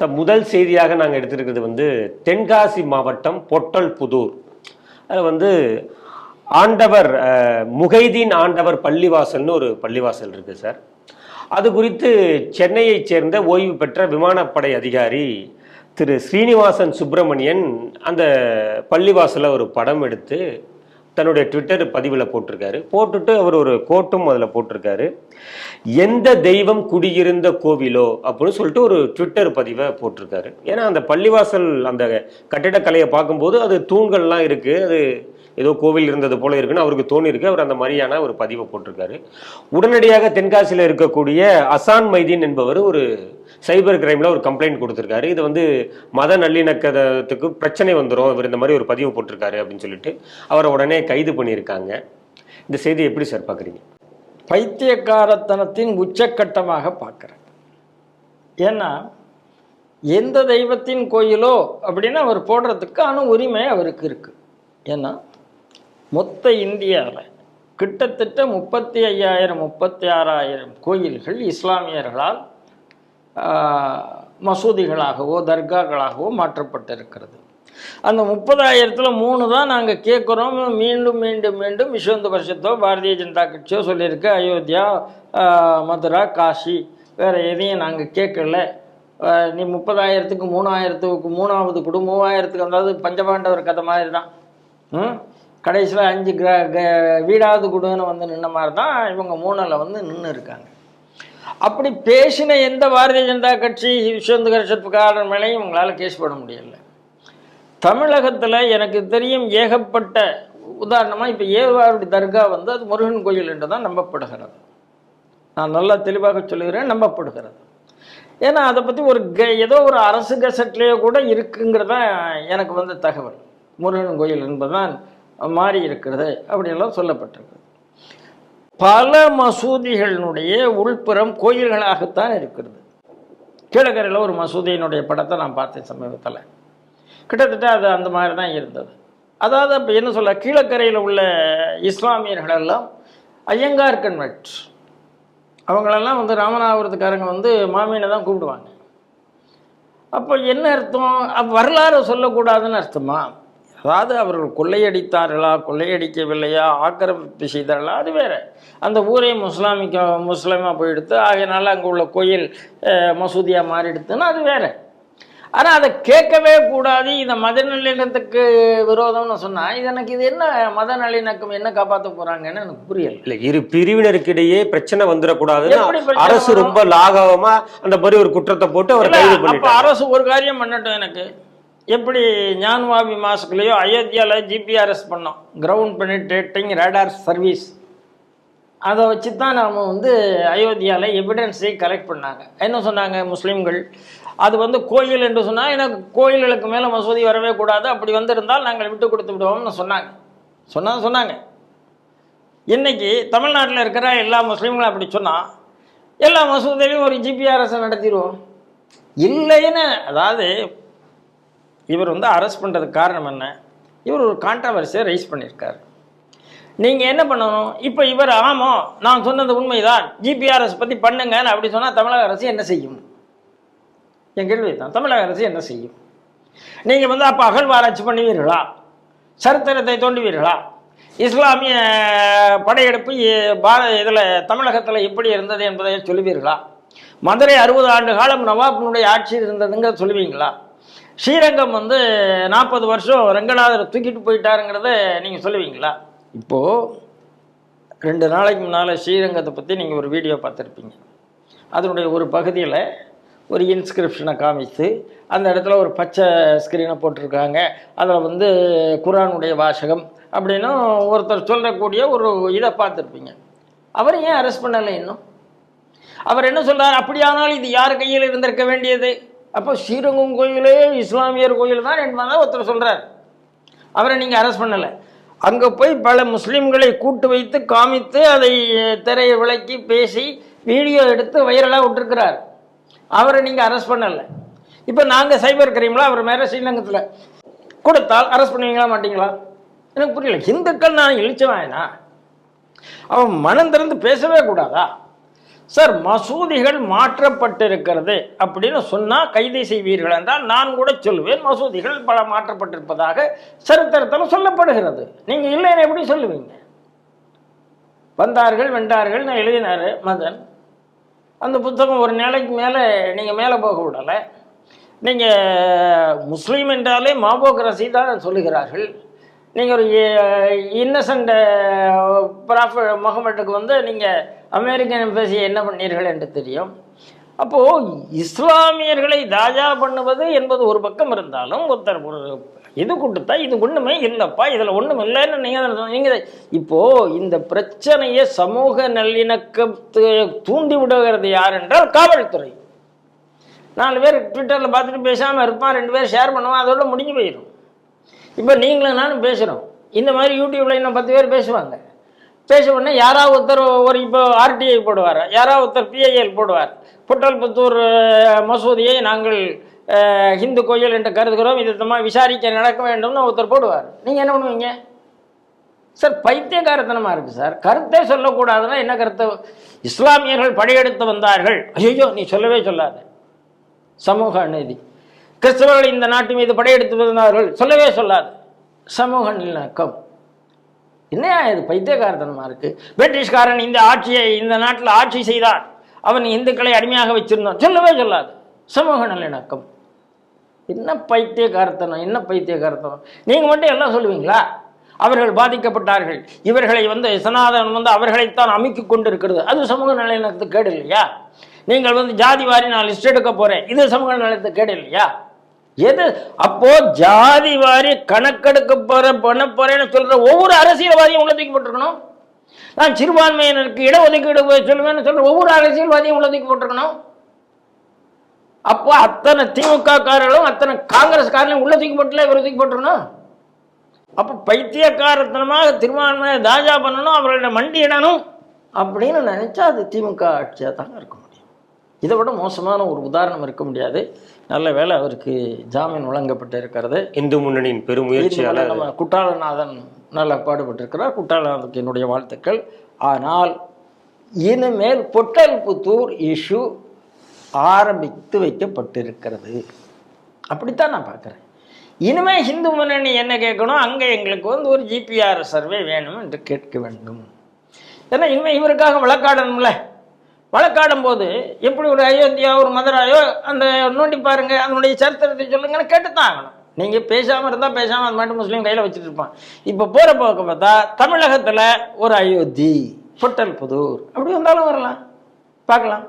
Sir முதல் செய்தியாக நாங்கள் எடுத்திருக்கிறது வந்து தென்காசி மாவட்டம் பொட்டல் புதூர் அதில் வந்து ஆண்டவர் முகைதீன் ஆண்டவர் பள்ளிவாசல்னு ஒரு பள்ளிவாசல் இருக்குது சார். அது குறித்து சென்னையைச் சேர்ந்த ஓய்வு பெற்ற விமானப்படை அதிகாரி திரு ஸ்ரீனிவாசன் சுப்பிரமணியன் அந்த பள்ளிவாசலை ஒரு படம் எடுத்து தன்னுடைய ட்விட்டர் பதிவில் போட்டிருக்காரு. போட்டுட்டு அவர் ஒரு கோட்டும் அதில் போட்டிருக்காரு. எந்த தெய்வம் குடியிருந்த கோவிலோ அப்படின்னு சொல்லிட்டு ஒரு ட்விட்டர் பதிவை போட்டிருக்காரு. ஏன்னா அந்த பள்ளிவாசல் அந்த கட்டிடக்கலையை பார்க்கும்போது அது தூண்கள்லாம் இருக்குது அது ஏதோ கோவில் இருந்தது போல இருக்குன்னு அவருக்கு தோணியிருக்கு. அவர் அந்த மாதிரியான ஒரு பதிவை போட்டிருக்காரு. உடனடியாக தென்காசியில் இருக்கக்கூடிய அசான் மைதீன் என்பவர் ஒரு சைபர் கிரைமில் ஒரு கம்ப்ளைண்ட் கொடுத்துருக்காரு. இது வந்து மத நல்லிணக்கத்துக்கு பிரச்சனை வந்துடும் இவர் இந்த மாதிரி ஒரு பதிவு போட்டிருக்காரு அப்படின்னு சொல்லிட்டு அவரை உடனே கைது பண்ணியிருக்காங்க. இந்த செய்தி எப்படி சார் பார்க்குறீங்க? பைத்தியக்காரத்தனத்தின் உச்சக்கட்டமாக பார்க்குறேன் ஏன்னா எந்த தெய்வத்தின் கோயிலோ அப்படின்னு அவர் போடுறதுக்கான உரிமை அவருக்கு இருக்குது ஏன்னா மொத்த இந்தியாவில் கிட்டத்தட்ட முப்பத்தி ஐயாயிரம் முப்பத்தி ஆறாயிரம் கோயில்கள் இஸ்லாமியர்களால் மசூதிகளாகவோ தர்காக்களாகவோ மாற்றப்பட்டிருக்கிறது. அந்த முப்பதாயிரத்தில் மூணு தான் நாங்கள் கேட்குறோம் மீண்டும் மீண்டும் மீண்டும் விஸ்வந்த பரிஷத்தோ பாரதிய ஜனதா கட்சியோ சொல்லியிருக்கு. அயோத்தியா மதுரா காஷி வேறு எதையும் நாங்கள் கேட்கல நீ முப்பதாயிரத்துக்கு மூணாயிரத்துக்கு மூணாவது கொடு. மூவாயிரத்துக்கு அதாவது பஞ்சபாண்டவர் கதை மாதிரி தான். ம்? கடைசியில் அஞ்சு கிர க- வீடாவது கொடுன்னு வந்து நின்ன மாதிரி தான் இவங்க மூணில் வந்து நின்று இருக்காங்க. அப்படி பேசின எந்த பாரதிய ஜனதா கட்சி விஸ்வந்து கரிசத்துக்காரன் மேலேயும் இவங்களால் கேஸ் போட முடியல. தமிழகத்தில் எனக்கு தெரியும் ஏகப்பட்ட உதாரணமாக இப்போ ஏவாருடைய தர்கா வந்து அது முருகன் கோயில் என்று தான் நம்பப்படுகிறது. நான் நல்லா தெளிவாக சொல்லுகிறேன் நம்பப்படுகிறது. ஏன்னா அதை பற்றி ஒரு க ஏதோ ஒரு அரசு கசட்லேயோ கூட இருக்குங்கிறதான் எனக்கு வந்த தகவல். முருகன் கோயில் என்பதுதான் மாறி இருக்கிறது அப்படின்லாம் சொல்லப்பட்டிருக்கு பல மசூதிகளினுடைய உள்புறம் கோயில்களாகத்தான் இருக்கிறது. கீழக்கரையில் ஒரு மசூதியினுடைய படத்தை நான் பார்த்தேன் சமீபத்தில். கிட்டத்தட்ட அது அந்த மாதிரி தான் இருந்தது. அதாவது இப்போ என்ன சொல்ல கீழக்கரையில் உள்ள இஸ்லாமியர்கள் எல்லாம் ஐயங்கார் கன்வெர்ட். அவங்களெல்லாம் வந்து ராமநாதபுரத்துக்காரங்க வந்து மாமியினை தான் கூப்பிடுவாங்க. அப்போ என்ன அர்த்தம்? அப்போ வரலாறு சொல்லக்கூடாதுன்னு அர்த்தமா? அதாவது அவர்கள் கொள்ளையடித்தார்களா கொள்ளையடிக்கவில்லையா ஆக்கிரமிப்பு செய்தார்களா அது வேற. அந்த ஊரே முஸ்லாமிக்க முஸ்லீமாக போயிடுத்து ஆகையினால அங்கே உள்ள கோயில் அஹ், மசூதியா மாறிடுத்துன்னா அது வேற. ஆனால் அதை கேட்கவே கூடாது. இந்த மத நல்லிணக்கத்துக்கு விரோதம்னு சொன்னால் இது எனக்கு இது என்ன மத நல்லிணக்கம் என்ன காப்பாற்ற போகிறாங்கன்னு எனக்கு புரியல. இல்ல இரு பிரிவினருக்கிடையே பிரச்சனை வந்துடக்கூடாதுன்னு அரசு? ரொம்ப லாகவமா அந்த மாதிரி ஒரு குற்றத்தை போட்டு அவரை அரசு ஒரு காரியம் பண்ணட்டும் எனக்கு. எப்படி ஞான்வாபி மாசுக்குள்ளேயோ அயோத்தியாவில் ஜிபிஆர்எஸ் பண்ணோம். கிரவுண்ட் பெனிட்ரேட்டிங் ரேடார் சர்வீஸ் அதை வச்சு தான் நாம் வந்து அயோத்தியாவில் எவிடன்ஸை கலெக்ட் பண்ணாங்க. என்ன சொன்னாங்க முஸ்லீம்கள்? அது வந்து கோயில் என்று சொன்னால் எனக்கு கோயில்களுக்கு மேலே மசூதி வரவே கூடாது. அப்படி வந்திருந்தால் நாங்கள் விட்டு கொடுத்து விடுவோம்னு சொன்னாங்க. சொன்னால் சொன்னாங்க. இன்னைக்கு தமிழ்நாட்டில் இருக்கிற எல்லா முஸ்லீம்களும் அப்படி சொன்னால் எல்லா மசூதியிலையும் ஒரு ஜிபிஆர்எஸை நடத்திடுவோம். இல்லைன்னு அதாவது இவர் வந்து அரெஸ்ட் பண்ணுறதுக்கு காரணம் என்ன? இவர் ஒரு கான்ட்ரவர்சியை ரைஸ் பண்ணியிருக்கார். நீங்கள் என்ன பண்ணணும்? இப்போ இவர் ஆமாம் நான் சொன்னது உண்மைதான். ஜிபிஆர்எஸ் பற்றி பண்ணுங்கன்னு அப்படி சொன்னால் தமிழக அரசு என்ன செய்யும்? என் கேள்வி தான். தமிழக அரசு என்ன செய்யும்? நீங்கள் வந்து அப்போ அகழ்வாராய்ச்சி பண்ணுவீர்களா? சரித்திரத்தை தோண்டுவீர்களா? இஸ்லாமிய படையெடுப்பு பார இதில் தமிழகத்தில் எப்படி இருந்தது என்பதை சொல்லுவீர்களா? மதுரை அறுபது ஆண்டு காலம் நவாபினுடைய ஆட்சி இருந்ததுங்கிறத சொல்லுவீங்களா? ஸ்ரீரங்கம் வந்து நாற்பது வருஷம் ரங்கநாதர் தூக்கிட்டு போயிட்டாருங்கிறத நீங்கள் சொல்லுவீங்களா? இப்போது ரெண்டு நாளைக்கு முன்னால் ஸ்ரீரங்கத்தை பற்றி நீங்கள் ஒரு வீடியோ பார்த்துருப்பீங்க. அதனுடைய ஒரு பகுதியில் ஒரு இன்ஸ்கிரிப்ஷனை காமித்து அந்த இடத்துல ஒரு பச்சை ஸ்க்ரீனை போட்டிருக்காங்க. அதில் வந்து குரானுடைய வாசகம் அப்படின்னு ஒருத்தர் சொல்லக்கூடிய ஒரு இதை பார்த்துருப்பீங்க. அவர் ஏன் அரெஸ்ட் பண்ணலை இன்னும்? அவர் என்ன சொல்கிறார் அப்படியானால் இது யார் கையில் இருந்திருக்க வேண்டியது? அப்போ ஸ்ரீரங்கம் கோயிலே இஸ்லாமியர் கோயில் தான் என்பதாக ஒருத்தர் சொல்கிறார் அவரை நீங்கள் அரெஸ்ட் பண்ணலை. அங்கே போய் பல முஸ்லீம்களை கூட்டு வைத்து காமித்து அதை திரையை விளக்கி பேசி வீடியோ எடுத்து வைரலாக விட்டுருக்கிறார். அவரை நீங்கள் அரெஸ்ட் பண்ணலை. இப்போ நாங்கள் சைபர் கிரைமில் அவர் மேலே ஸ்ரீரங்கத்தில் கொடுத்தால் அரெஸ்ட் பண்ணுவீங்களா மாட்டிங்களா? எனக்கு புரியல. இந்துக்கள் நான் இழிச்சவாயனா அவன் மனம் திறந்து பேசவே கூடாதா? சார் மசூதிகள் மாற்றப்பட்டிருக்கிறது அப்படின்னு சொன்னால் கைது செய்வீர்கள் என்றால் நான் கூட சொல்லுவேன் மசூதிகள் பல மாற்றப்பட்டிருப்பதாக சரித்திரத்தில் சொல்லப்படுகிறது. நீங்கள் இல்லைன்னு எப்படி சொல்லுவீங்க? வந்தார்கள் வென்றார்கள் நான் எழுதினாரு மதன். அந்த புத்தகம் ஒரு நிலைக்கு மேலே நீங்கள் மேலே போக விடலை. நீங்கள் முஸ்லீம் என்றாலே மாபோக்ரசி தான் சொல்லுகிறார்கள். நீங்கள் ஒரு இன்னசென்ட் ப்ராஃப முகமட்டுக்கு வந்து நீங்கள் அமெரிக்கன் எம்பசி என்ன பண்ணீர்கள் என்று தெரியும். அப்போது இஸ்லாமியர்களை தாஜா பண்ணுவது என்பது ஒரு பக்கம் இருந்தாலும் ஒருத்தர் ஒரு இது கொடுத்தா இது ஒன்றுமே இல்லைப்பா இதில் ஒன்றும் இல்லைன்னு நீங்கள் நீங்கள் இப்போது இந்த பிரச்சனையை சமூக நல்லிணக்கத்தை தூண்டி விடுகிறது யார் என்றால் காவல்துறை. நாலு பேர் ட்விட்டரில் பார்த்துட்டு பேசாமல் இருப்பான் ரெண்டு பேர் ஷேர் பண்ணுவான் அதோட முடிஞ்சு போயிடும். இப்போ நீங்களும் நானும் பேசுகிறோம் இந்த மாதிரி யூடியூப்பில் இன்னும் பத்து பேர் பேசுவாங்க. பேச உடனே யாராவது ஒருத்தர் ஒரு இப்போ ஆர்டிஐ போடுவார் யாராவது ஒருத்தர் பிஐஎல் போடுவார். புட்டல்புத்தூர் மசூதியை நாங்கள் ஹிந்து கோயில் என்று கருதுகிறோம். இது விசாரிக்க நடக்க வேண்டும்னு ஒருத்தர் போடுவார். நீங்கள் என்ன பண்ணுவீங்க? சார் பைத்தியக்காரத்தனமாக இருக்குது சார். கருத்தே சொல்லக்கூடாதுன்னா என்ன கருத்து? இஸ்லாமியர்கள் படையெடுத்து வந்தார்கள். ஐயோ நீ சொல்லவே சொல்லாத. சமூக அநீதி கிறிஸ்தவர்கள் இந்த நாட்டு மீது படையெடுத்து வந்தார்கள். சொல்லவே சொல்லாது. சமூக நல்லிணக்கம் என்னையா இது பைத்தியக்காரத்தனமா இருக்கு? பிரிட்டிஷ்காரன் இந்த ஆட்சியை இந்த நாட்டில் ஆட்சி செய்தான் அவன் இந்துக்களை அடிமையாக வச்சிருந்தான். சொல்லவே சொல்லாது. சமூக நல்லிணக்கம். என்ன பைத்தியக்காரத்தனம் என்ன பைத்தியக்காரத்தனம்? நீங்கள் மட்டும் எல்லாம் சொல்லுவீங்களா? அவர்கள் பாதிக்கப்பட்டார்கள். இவர்களை வந்து சனாதனம் வந்து அவர்களைத்தான் அமுக்கி கொண்டு இருக்கிறது அது சமூக நல்லிணக்கத்துக்கு கேடு இல்லையா? நீங்கள் வந்து ஜாதி வாரி நான் லிஸ்ட் எடுக்க போறேன். இது சமூக நலத்துக்கு கேடு இல்லையா? எது? அப்போ ஜாதி வாரி கணக்கெடுக்க போற பண்ண போறேன்னு சொல்ற ஒவ்வொரு அரசியல்வாதியும் உள்ள தூக்கி போட்டிருக்கணும். நான் சிறுபான்மையினருக்கு இடஒதுக்கீடு சொல்லுவேன்னு சொல்ற ஒவ்வொரு அரசியல்வாதியும் உள்ள தூக்கி போட்டிருக்கணும். அப்போ அத்தனை திமுக காரர்களும் அத்தனை காங்கிரஸ் காரர்களும் உள்ள தூக்கி போட்டுல இவரை தூக்கி போட்டுருக்கணும். அப்போ பைத்தியக்காரத்தனமாக திருமான்மையை தாஜா பண்ணணும் அவர்களிடம் மண்டியிடணும் அப்படின்னு நினைச்சா அது திமுக ஆட்சியாக தாங்க இருக்கும். இதை விட மோசமான ஒரு உதாரணம் இருக்க முடியாது. நல்ல வேளை அவருக்கு ஜாமீன் வழங்கப்பட்டு இருக்கிறது. இந்து முன்னணியின் பெருமுயற்சியாளர் நம்ம குட்டாளநாதன் நல்லா பாடுபட்டிருக்கிறார். குட்டாளநாதனுக்கு என்னுடைய வாழ்த்துக்கள். ஆனால் இனிமேல் பொட்டல்புத்தூர் இஷ்யூ ஆரம்பித்து வைக்கப்பட்டிருக்கிறது. அப்படித்தான் நான் பார்க்குறேன். இனிமே ஹிந்து முன்னணி என்ன கேட்கணும்? அங்கே எங்களுக்கு வந்து ஒரு ஜிபிஆர் சர்வே வேணும் என்று கேட்க வேண்டும். ஏன்னா இனிமேல் இவருக்காக வழக்காடணும்ல வழக்காடும் போது எப்படி ஒரு அயோத்தியா ஒரு மதுராயோ அந்த நோண்டி பாருங்க அதனுடைய சரித்திரத்தை சொல்லுங்கன்னு கேட்டு தான் ஆகணும் நீங்கள் பேசாமல் இருந்தால் பேசாமல் அது மட்டும் முஸ்லீம் கையில் வச்சுட்டு இருப்பான். இப்போ போகிற போக்க பார்த்தா தமிழகத்தில் ஒரு அயோத்தி பொட்டல் புதூர். அப்படி வந்தாலும் வரலாம். பார்க்கலாம்.